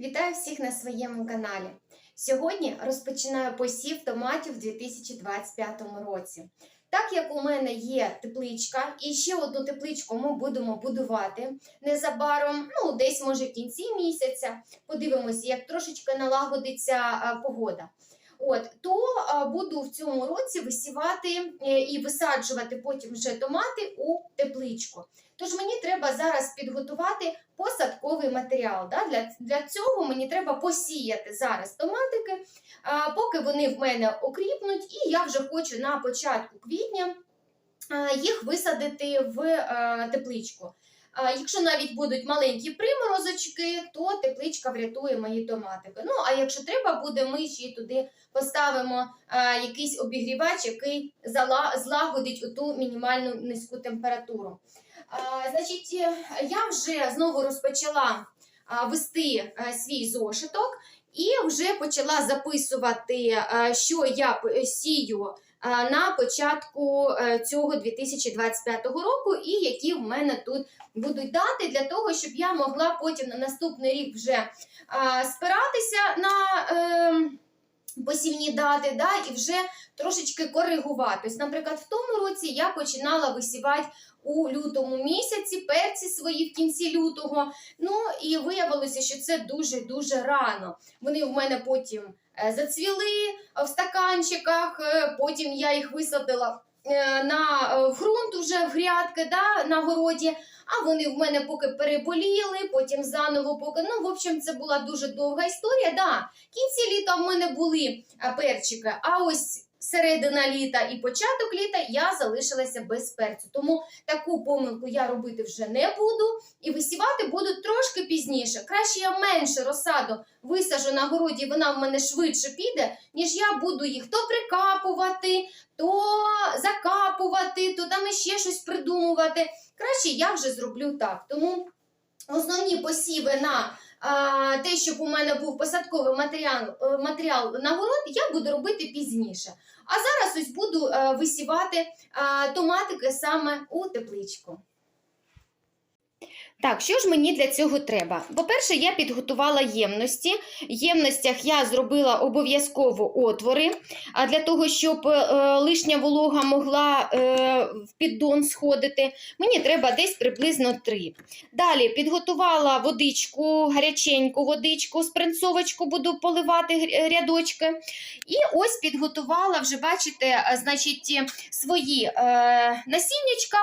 Вітаю всіх на своєму каналі. Сьогодні розпочинаю посів томатів у 2025 році. Так як у мене є тепличка, і ще одну тепличку ми будемо будувати незабаром, ну десь може в кінці місяця. Подивимося, як трошечки налагодиться погода. От то а, буду в цьому році висівати е, і висаджувати потім вже томати у тепличку. Тож мені треба зараз підготувати посадковий матеріал. Да? Для, для цього мені треба посіяти зараз томатики, а, поки вони в мене окріпнуть, і я вже хочу на початку квітня а, їх висадити в а, тепличку. А, Якщо навіть будуть маленькі приморозочки, то тепличка врятує мої томатики. Ну, а якщо треба буде, ми ще туди поставимо а, якийсь обігрівач, який зала, злагодить оту мінімальну низьку температуру. Значить, е, я вже знову розпочала вести свій зошиток і вже почала записувати, що я сію на початку е, цього 2025 року, і які в мене тут будуть дати для того, щоб я могла потім на наступний рік вже спиратися на. Е, Посівні дати, да, і вже трошечки коригувати. Ось, наприклад, в тому році я починала висівати у лютому місяці, перці свої в кінці лютого. Ну і виявилося, що це дуже-дуже рано. Вони в мене потім е, зацвіли в стаканчиках, е, потім я їх висадила е, на в ґрунт уже в грядки да, на городі. А вони в мене поки переболіли, потім заново поки. Ну, в общем, це була дуже довга історія. Да, кінці літа в мене були перчики, а ось середина літа і початок літа я залишилася без перцю. Тому таку помилку я робити вже не буду і висівати буду трошки пізніше. Краще я менше розсаду висажу на городі, вона в мене швидше піде, ніж я буду їх то прикапувати, то закапувати, то там іще щось придумувати. Краще я вже зроблю так. Тому основні посіви на те, щоб у мене був посадковий матеріал, е, матеріал на город, я буду робити пізніше. А зараз ось буду е, висівати томатики саме у тепличку. Так, що ж мені для цього треба? По-перше, я підготувала ємності. В ємностях я зробила обов'язково отвори, а для того, щоб е, лишня волога могла е, в піддон сходити, мені треба десь приблизно три. Далі підготувала водичку, гаряченьку водичку, спринцовочку буду поливати рядочки. І ось підготувала, вже бачите, е, значить, е, свої е, насіннячка,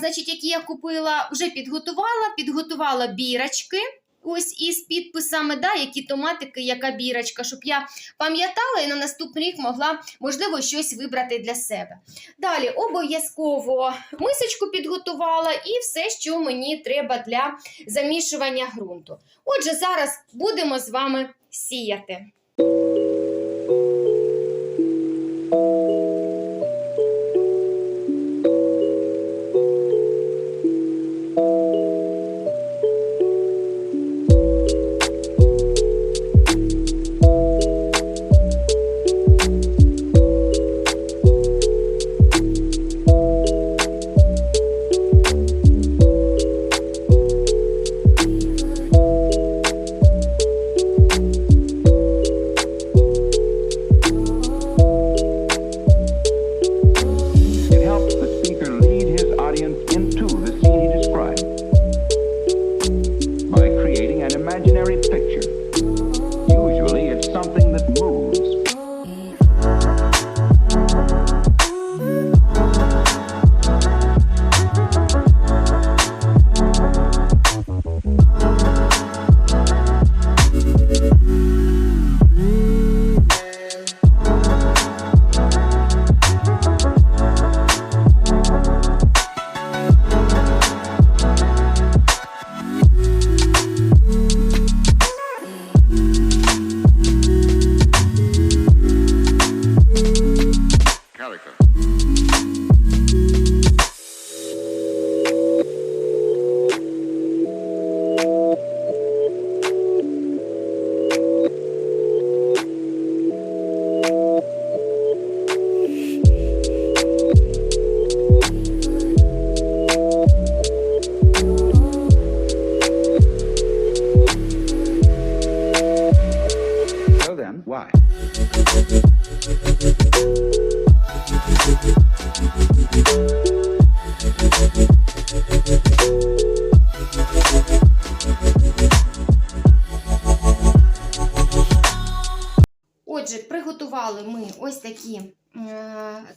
значить, які я купила, вже підготувала, підготувала бірочки. Ось із підписами, да, які томатики, яка бірочка, щоб я пам'ятала і на наступний рік могла, можливо, щось вибрати для себе. Далі обов'язково мисочку підготувала і все, що мені треба для замішування ґрунту. Отже, зараз будемо з вами сіяти.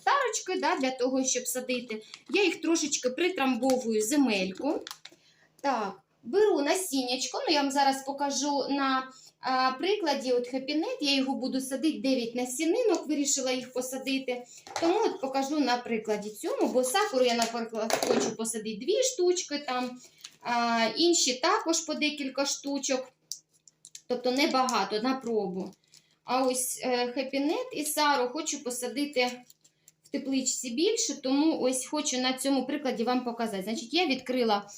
Тарочки да, для того, щоб садити. Я їх трошечки притрамбовую земельку. Так, беру насіннячко, ну я вам зараз покажу на а, прикладі от Net. Я його буду садити 9 насінинок, вирішила їх посадити. Тому от покажу на прикладі цьому, бо сакуру я, наприклад, хочу посадити дві штучки, там, а, інші також по декілька штучок. Тобто небагато на пробу. А ось Net і Сару хочу посадити в тепличці більше, тому ось хочу на цьому прикладі вам показати. Значить, я відкрила,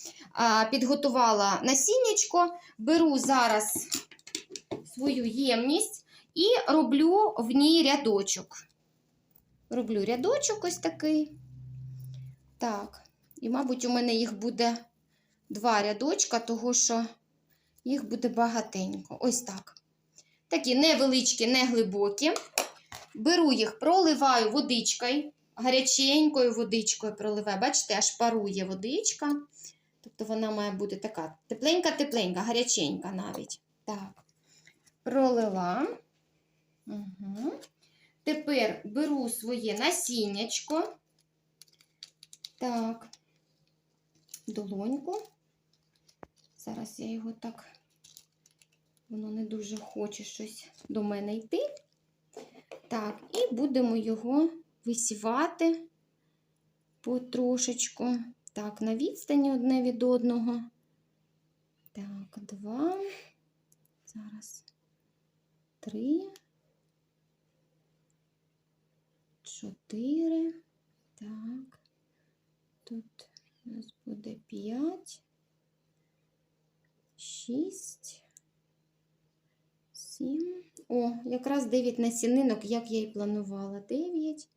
підготувала насіннячко, беру зараз свою ємність і роблю в ній рядочок. Роблю рядочок ось такий. Так, і, мабуть, у мене їх буде два рядочка, того що їх буде багатенько. Ось так. Такі невеличкі, не глибокі. Беру їх, проливаю водичкою, гаряченькою водичкою проливаю. Бачите, аж парує водичка. Тобто вона має бути така тепленька-тепленька, гаряченька навіть. Так, пролила. Угу. Тепер беру своє насіннячко. Так, долоньку. Зараз я його так, воно не дуже хоче щось до мене йти. Так, і будемо його висівати потрошечку. Так, на відстані одне від одного. Так, два. Зараз три. Чотири. Так. Тут у нас буде п'ять. Шість. Сім. О, якраз 9 насінинок, як я і планувала. 9.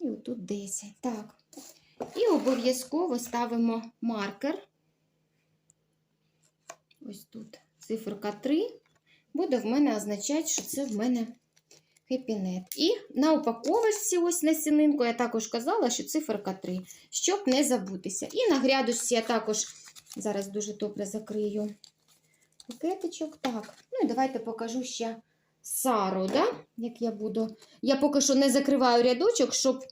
І отут 10. Так. І обов'язково ставимо маркер. Ось тут циферка 3. Буде в мене означати, що це в мене хепінет. І на упаковочці, ось насінинку, я також казала, що циферка 3, щоб не забутися. І на грядочці я також зараз дуже добре закрию пакетичок. Так, ну і давайте покажу ще Сару, да? як я буду. Я поки що не закриваю рядочок, щоб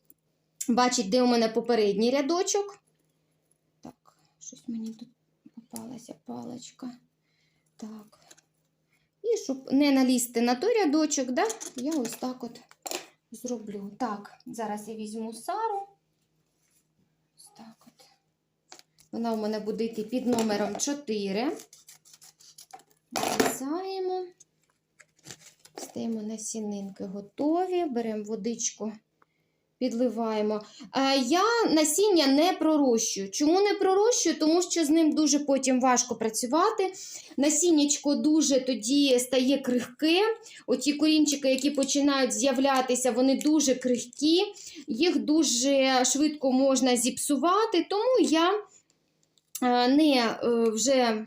бачити, де у мене попередній рядочок. Так, щось мені тут попалася паличка. Так. І щоб не налізти на той рядочок, да? я ось так от зроблю. Так, зараз я візьму Сару. Ось так от. Вона у мене буде йти під номером 4. Нарізаємо. Стаємо насінинки готові. Беремо водичку, підливаємо. Е, Я насіння не пророщую. Чому не пророщую? Тому що з ним дуже потім важко працювати. Насіннячко дуже тоді стає крихке. Оті корінчики, які починають з'являтися, вони дуже крихкі, їх дуже швидко можна зіпсувати. Тому я е, не е, вже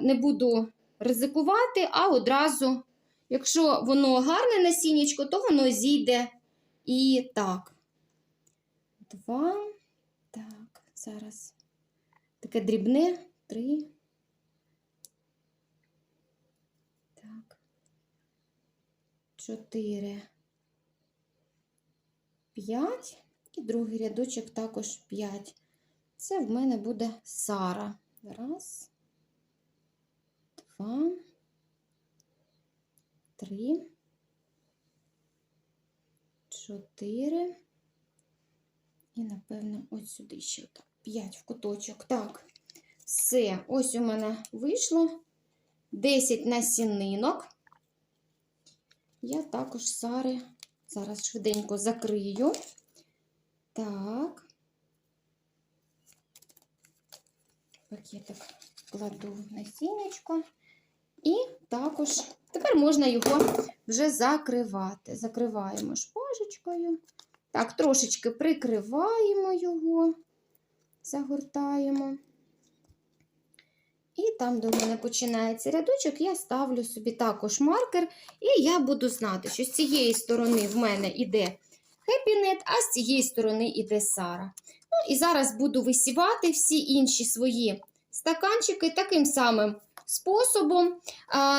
не буду ризикувати, а одразу, якщо воно гарне насіннячко, то воно зійде і так. Два. Так, зараз таке дрібне. Три. Так. Чотири. П'ять. І другий рядочок також п'ять. Це в мене буде Сара. Раз. Два. Три. Чотири. І, напевно, ось сюди ще так. П'ять в куточок. Так. Все. Ось у мене вийшло 10 насінинок. Я також Сари зараз швиденько закрию. Так. Пакетик кладу насіннячко. Також тепер можна його вже закривати. Закриваємо шпажечкою. Так, трошечки прикриваємо його, загортаємо. І там, в мене починається рядочок, я ставлю собі також маркер, і я буду знати, що з цієї сторони в мене йде хепінет, а з цієї сторони йде Сара. Ну і зараз буду висівати всі інші свої стаканчики таким самим способом.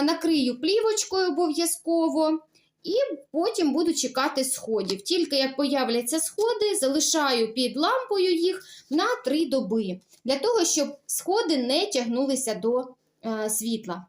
Накрию плівочкою обов'язково. І потім буду чекати сходів. Тільки як появляться сходи, залишаю під лампою їх на 3 доби, для того, щоб сходи не тягнулися до е, світла.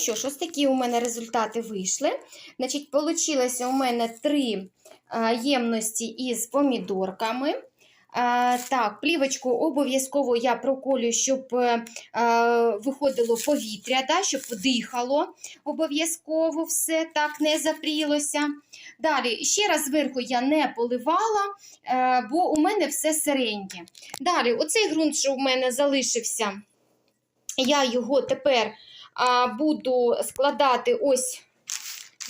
Що ж, ось такі у мене результати вийшли. Значить, получилося у мене три а, ємності із помідорками. А, так, плівочку обов'язково я проколю, щоб е, е, виходило повітря, да, щоб дихало обов'язково все так не запрілося. Далі, ще раз зверху я не поливала, е, бо у мене все сиреньке. Далі, оцей ґрунт, що в мене залишився, я його тепер буду складати ось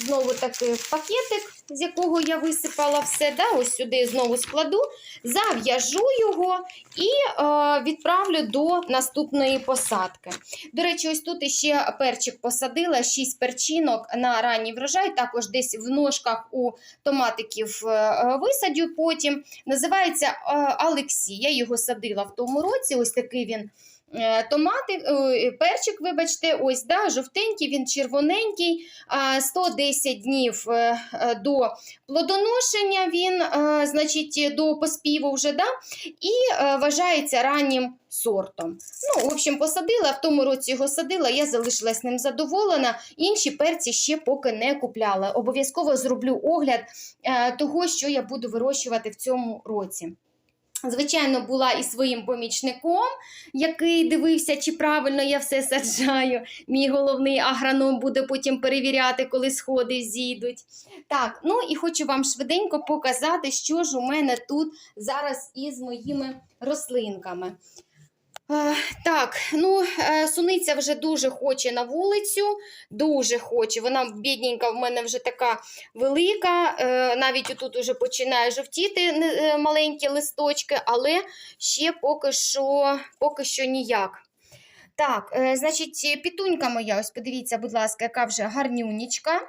знову таки пакетик, з якого я висипала все. Да? Ось сюди знову складу, зав'яжу його і е, відправлю до наступної посадки. До речі, ось тут ще перчик посадила, 6 перчинок на ранній врожай, також десь в ножках у томатиків е, висадю потім. Називається е, Алексій. Я його садила в тому році, ось такий він томати, е, перчик, вибачте, ось да, жовтенький, він червоненький, 110 днів е, е, до плодоношення він, е, значить, до поспіву вже, да, і е, вважається раннім сортом. Ну, в общем, посадила, в тому році його садила, я залишилась ним задоволена. Інші перці ще поки не купляла. Обов'язково зроблю огляд е, того, що я буду вирощувати в цьому році. Звичайно, була і своїм помічником, який дивився, чи правильно я все саджаю. Мій головний агроном буде потім перевіряти, коли сходи зійдуть. Так, ну і хочу вам швиденько показати, що ж у мене тут зараз із моїми рослинками. Так, ну е, суниця вже дуже хоче на вулицю, дуже хоче. Вона бідненька в мене вже така велика. е, Навіть тут вже починає жовтіти е, маленькі листочки, але ще поки що, поки що ніяк. Так, значить, пітунька моя, ось подивіться, будь ласка, яка вже гарнюнічка.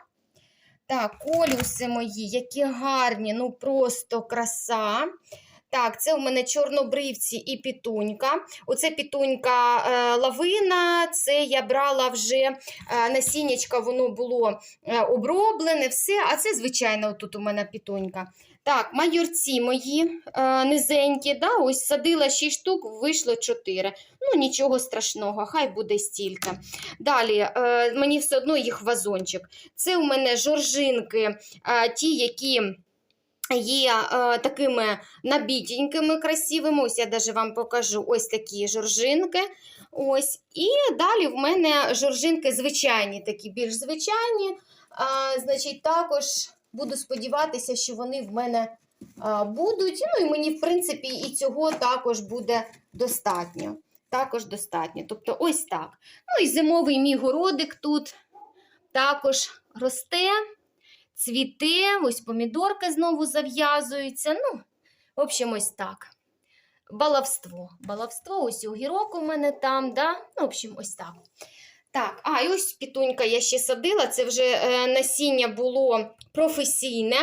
Так, колюси мої, які гарні, ну просто краса. Так, це у мене чорнобривці і пітунька. Оце пітунька е, лавина, це я брала вже е, насіннячка, воно було е, оброблене, все. А це, звичайно, тут у мене пітунька. Так, майорці мої низенькі, да, ось садила 6 штук, вийшло 4. Ну, нічого страшного, хай буде стільки. Далі, мені все одно їх вазончик. Це у мене жоржинки, ті, які є е, такими набітенькими, красивими. Ось я даже вам покажу ось такі жоржинки. Ось. І далі в мене жоржинки звичайні, такі більш звичайні. А, значить, також буду сподіватися, що вони в мене а, будуть. Ну і мені, в принципі, і цього також буде достатньо. Також достатньо. Тобто, ось так. Ну і зимовий мій городик тут також росте, цвіте, ось помідорки знову зав'язуються. Ну, в общем, ось так. Балавство. Балавство, ось огірок у мене там, да? ну, в общем, ось так. Так, а і ось пітунька я ще садила. Це вже е, насіння було професійне.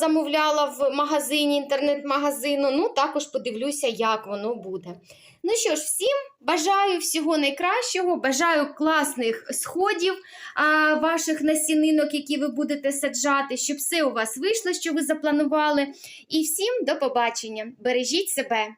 Замовляла в магазині, інтернет-магазину. Ну, також подивлюся, як воно буде. Ну що ж, всім бажаю всього найкращого, бажаю класних сходів ваших насінинок, які ви будете саджати, щоб все у вас вийшло, що ви запланували. І всім до побачення. Бережіть себе!